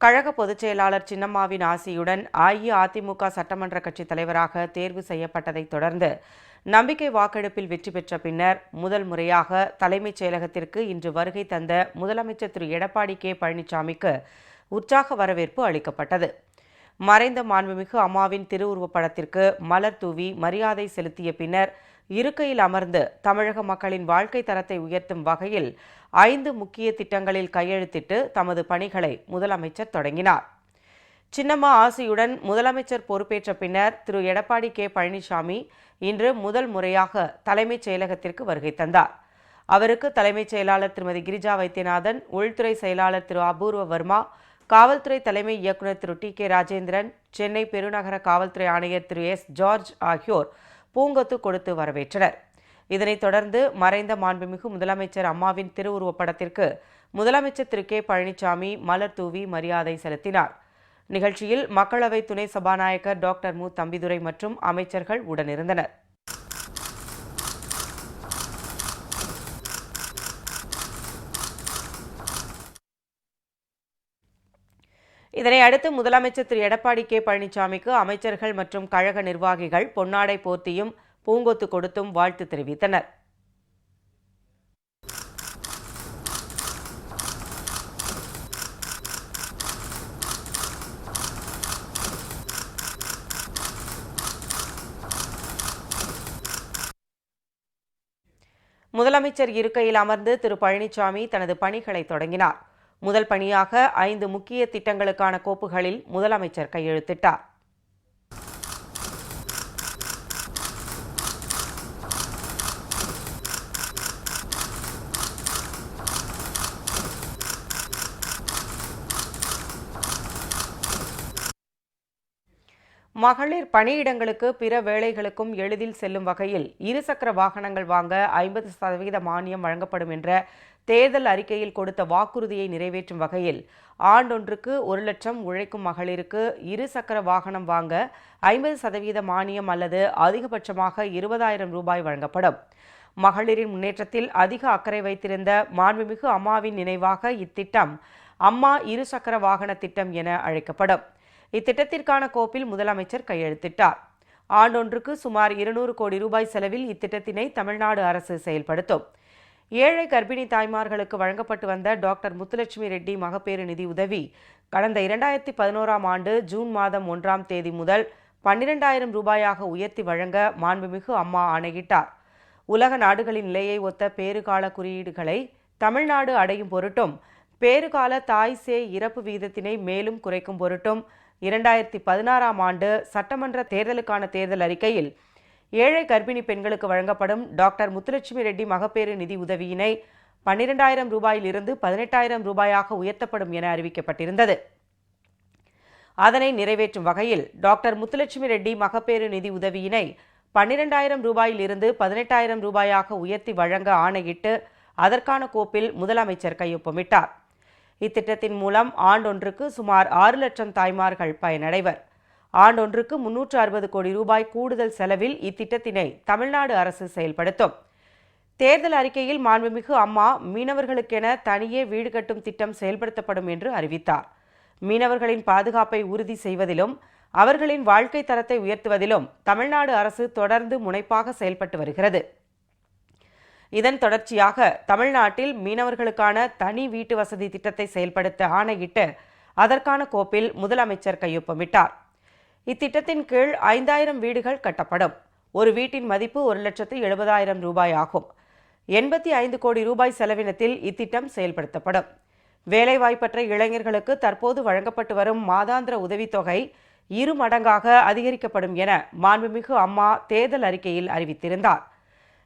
கழக பொதுச் செயலாளர் சின்னம்மாவின் ஆசியுடன் அஇஅதிமுக சட்டமன்ற கட்சித் தலைவராக தேர்வு செய்யப்பட்டதைத் தொடர்ந்து நம்பிக்கை வாக்கெடுப்பில் வெற்றி பெற்ற பின்னர் முதல் முறையாக தலைமைச் செயலகத்திற்கு இன்று வருகை தந்த முதலமைச்சர் திரு. எடப்பாடி கே. பழனிசாமிக்கு உற்சாக வரவேற்பு அளிக்கப்பட்டது. மறைந்த மாண்புமிகு அம்மாவின் திருவுருவப் படத்திற்கு மலர் தூவி மரியாதை செலுத்திய பின்னர் இருக்கையில் அமர்ந்து தமிழக மக்களின் வாழ்க்கை தரத்தை உயர்த்தும் வகையில் ஐந்து முக்கிய திட்டங்களில் கையெழுத்திட்டு தமது பணிகளை முதலமைச்சர் தொடங்கினார். சின்னம்மா ஆசியுடன் முதலமைச்சர் பொறுப்பேற்ற பின்னர் திரு. எடப்பாடி கே. பழனிசாமி இன்று முதல் முறையாக தலைமைச் செயலகத்திற்கு வருகை தந்தார். அவருக்கு தலைமைச் செயலாளர் திருமதி கிரிஜா வைத்தியநாதன் உள்துறை செயலாளர் திரு. அபூர்வ வர்மா காவல்துறை தலைமை இயக்குநர் திரு டி கே ராஜேந்திரன் சென்னை பெருநகர காவல்துறை ஆணையர் திரு எஸ் ஜார்ஜ் ஆகியோர் பூங்கொத்து கொடுத்து வரவேற்றனர். இதனைத் தொடர்ந்து மறைந்த மாண்புமிகு முதலமைச்சர் அம்மாவின் திருவுருவப் படத்திற்கு முதலமைச்சர் திரு கே பழனிசாமி மலர் தூவி மரியாதை செலுத்தினார். நிகழ்ச்சியில் மக்களவை துணை சபாநாயகர் டாக்டர் மு. தம்பிதுரை மற்றும் அமைச்சர்கள் உடனிருந்தனர். இதனை அடுத்து முதலமைச்சர் திரு. எடப்பாடி கே. பழனிசாமிக்கு அமைச்சர்கள் மற்றும் கழக நிர்வாகிகள் பொன்னாடை போர்த்தியும் பூங்கொத்து கொடுத்தும் வாழ்த்து தெரிவித்தனர். முதலமைச்சர் இருக்கையில் அமர்ந்து திரு. பழனிசாமி தனது பணிகளை தொடங்கினார். முதல் பணியாக ஐந்து முக்கிய திட்டங்களுக்கான கோப்புகளில் முதலமைச்சர் கையெழுத்திட்டார். மகளிர் பணியிடங்களுக்கு பிற வேலைகளுக்கும் எளிதில் செல்லும் வகையில் இருசக்கர வாகனங்கள் வாங்க ஐம்பது சதவீத மானியம் வழங்கப்படும் என்ற தேர்தல் அறிக்கையில் கொடுத்த வாக்குறுதியை நிறைவேற்றும் வகையில் ஆண்டொன்றுக்கு ஒரு லட்சம் உழைக்கும் மகளிருக்கு இரு சக்கர வாகனம் வாங்க ஐம்பது சதவீத மானியம் அல்லது அதிகபட்சமாக இருபதாயிரம் ரூபாய் வழங்கப்படும். மகளிரின் முன்னேற்றத்தில் அதிக அக்கறை வைத்திருந்த மாண்புமிகு அம்மாவின் நினைவாக இத்திட்டம் அம்மா இருசக்கர வாகன திட்டம் என அழைக்கப்படும். இத்திட்டத்திற்கான கோப்பில் முதலமைச்சர் கையெழுத்திட்டார். ஆண்டொன்றுக்கு சுமார் இருநூறு கோடி ரூபாய் செலவில் இத்திட்டத்தினை தமிழ்நாடு அரசு செயல்படுத்தும். ஏழை கர்ப்பிணி தாய்மார்களுக்கு வழங்கப்பட்டு வந்த டாக்டர் முத்துலட்சுமி ரெட்டி மகப்பேறு நிதி உதவி. கடந்த இரண்டாயிரத்தி பதினோராம் ஆண்டு ஜூன் மாதம் ஒன்றாம் தேதி முதல் பன்னிரெண்டாயிரம் ரூபாயாக உயர்த்தி வழங்க மாண்புமிகு அம்மா ஆணையிட்டார். உலக நாடுகளின் நிலையை ஒத்த பேறுகால குறியீடுகளை தமிழ்நாடு அடையும் பொருட்டும் பேறுகால தாய் சே இறப்பு வீதத்தினை மேலும் குறைக்கும் பொருட்டும் இரண்டாயிரத்தி பதினாறாம் ஆண்டு சட்டமன்ற தேர்தலுக்கான தேர்தல் அறிக்கையில் ஏழை கர்ப்பிணி பெண்களுக்கு வழங்கப்படும் டாக்டர் முத்துலட்சுமி ரெட்டி மகப்பேறு நிதி உதவியினை பன்னிரெண்டாயிரம் ரூபாயிலிருந்து பதினெட்டாயிரம் ரூபாயாக உயர்த்தப்படும் என அறிவிக்கப்பட்டிருந்தது. அதனை நிறைவேற்றும் வகையில் டாக்டர் முத்துலட்சுமி ரெட்டி மகப்பேறு நிதி உதவியினை பன்னிரெண்டாயிரம் ரூபாயிலிருந்து பதினெட்டாயிரம் ரூபாயாக உயர்த்தி வழங்க ஆணையிட்டு அதற்கான கோப்பில் முதலமைச்சர் கையொப்பமிட்டார். இத்திட்டத்தின் மூலம் ஆண்டொன்றுக்கு சுமார் ஆறு லட்சம் தாய்மார்கள் பயனடைவர். ஆண்டொன்றுக்கு முன்னூற்று அறுபது கோடி ரூபாய் கூடுதல் செலவில் இத்திட்டத்தினை தமிழ்நாடு அரசு செயல்படுத்தும். தேர்தல் அறிக்கையில் மாண்புமிகு அம்மா மீனவர்களுக்கென தனியே வீடு கட்டும் திட்டம் செயல்படுத்தப்படும் என்று அறிவித்தார். மீனவர்களின் பாதுகாப்பை உறுதி செய்வதிலும் அவர்களின் வாழ்க்கை தரத்தை உயர்த்துவதிலும் தமிழ்நாடு அரசு தொடர்ந்து முனைப்பாக செயல்பட்டு வருகிறது. இதன் தொடர்ச்சியாக தமிழ்நாட்டில் மீனவர்களுக்கான தனி வீட்டு வசதி திட்டத்தை செயல்படுத்த ஆணையிட்டு அதற்கான கோப்பில் முதலமைச்சர் கையொப்பமிட்டார். இத்திட்டத்தின் கீழ் ஐந்தாயிரம் வீடுகள் கட்டப்படும். ஒரு வீட்டின் மதிப்பு ஒரு லட்சத்து எழுபதாயிரம் ரூபாய் ஆகும். எண்பத்தி ஐந்து கோடி ரூபாய் செலவினத்தில் இத்திட்டம் செயல்படுத்தப்படும். வேலைவாய்ப்பற்ற இளைஞர்களுக்கு தற்போது வழங்கப்பட்டு வரும் மாதாந்திர உதவித்தொகை இரு மடங்காக அதிகரிக்கப்படும் என மாண்புமிகு அம்மா தேர்தல் அறிக்கையில் அறிவித்திருந்தார்.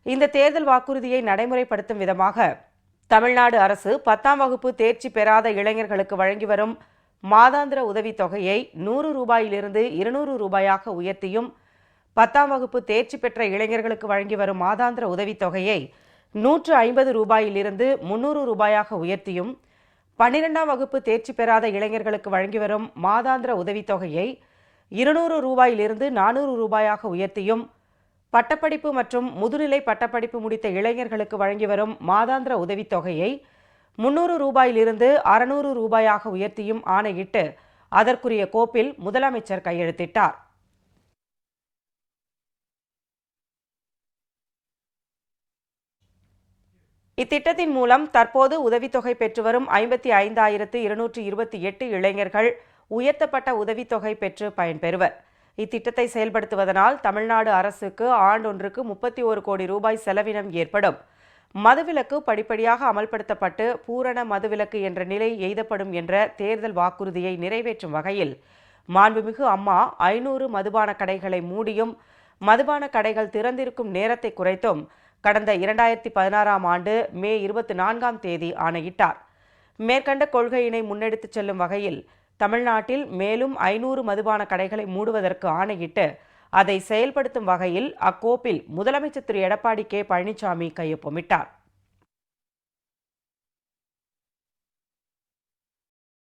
இந்த தேர்தல் வாக்குறுதியை நடைமுறைப்படுத்தும் விதமாக தமிழ்நாடு அரசு பத்தாம் வகுப்பு தேர்ச்சி பெறாத இளைஞர்களுக்கு வழங்கி வரும் மாதாந்திர உதவித்தொகையை நூறு ரூபாயிலிருந்து இருநூறு ரூபாயாக உயர்த்தியும் பத்தாம் வகுப்பு தேர்ச்சி பெற்ற இளைஞர்களுக்கு வழங்கி வரும் மாதாந்திர உதவித்தொகையை நூற்று ஐம்பது ரூபாயிலிருந்து முன்னூறு ரூபாயாக உயர்த்தியும் பன்னிரெண்டாம் வகுப்பு தேர்ச்சி பெறாத இளைஞர்களுக்கு வழங்கி வரும் மாதாந்திர உதவித்தொகையை இருநூறு ரூபாயிலிருந்து நானூறு ரூபாயாக உயர்த்தியும் பட்டப்படிப்பு மற்றும் முதுநிலை பட்டப்படிப்பு முடித்த இளைஞர்களுக்கு வழங்கி வரும் மாதாந்திர உதவித்தொகையை முன்னூறு ரூபாயிலிருந்து அறுநூறு ரூபாயாக உயர்த்தியும் ஆணையிட்டு அதற்குரிய கோப்பில் முதலமைச்சர் கையெழுத்திட்டார். இத்திட்டத்தின் மூலம் தற்போது உதவித்தொகை பெற்று வரும் ஐம்பத்தி ஐந்தாயிரத்து இருநூற்று இருபத்தி எட்டு இளைஞர்கள் உயர்த்தப்பட்ட உதவித்தொகை பெற்று பயன்பெறுவர் இத்திட்டத்தை செயல்படுத்துவதனால் தமிழ்நாடு அரசுக்கு ஆண்டொன்றுக்கு முப்பத்தி ஒரு கோடி ரூபாய் செலவினம் ஏற்படும். மதுவிலக்கு படிப்படியாக அமல்படுத்தப்பட்டு பூரண மதுவிலக்கு என்ற நிலை எய்தப்படும் என்ற தேர்தல் வாக்குறுதியை நிறைவேற்றும் வகையில் மாண்புமிகு அம்மா ஐநூறு மதுபான கடைகளை மூடியும் மதுபான கடைகள் திறந்திருக்கும் நேரத்தை குறைத்தும் கடந்த இரண்டாயிரத்தி பதினாறாம் ஆண்டு மே இருபத்தி நான்காம் தேதி ஆணையிட்டார். மேற்கண்ட கொள்கையினை முன்னெடுத்துச் செல்லும் வகையில் தமிழ்நாட்டில் மேலும் ஐநூறு மதுபான கடைகளை மூடுவதற்கு ஆணையிட்டு அதை செயல்படுத்தும் வகையில் அக்கோப்பில் முதலமைச்சர் திரு. எடப்பாடி கே. பழனிசாமி கையொப்பமிட்டார்.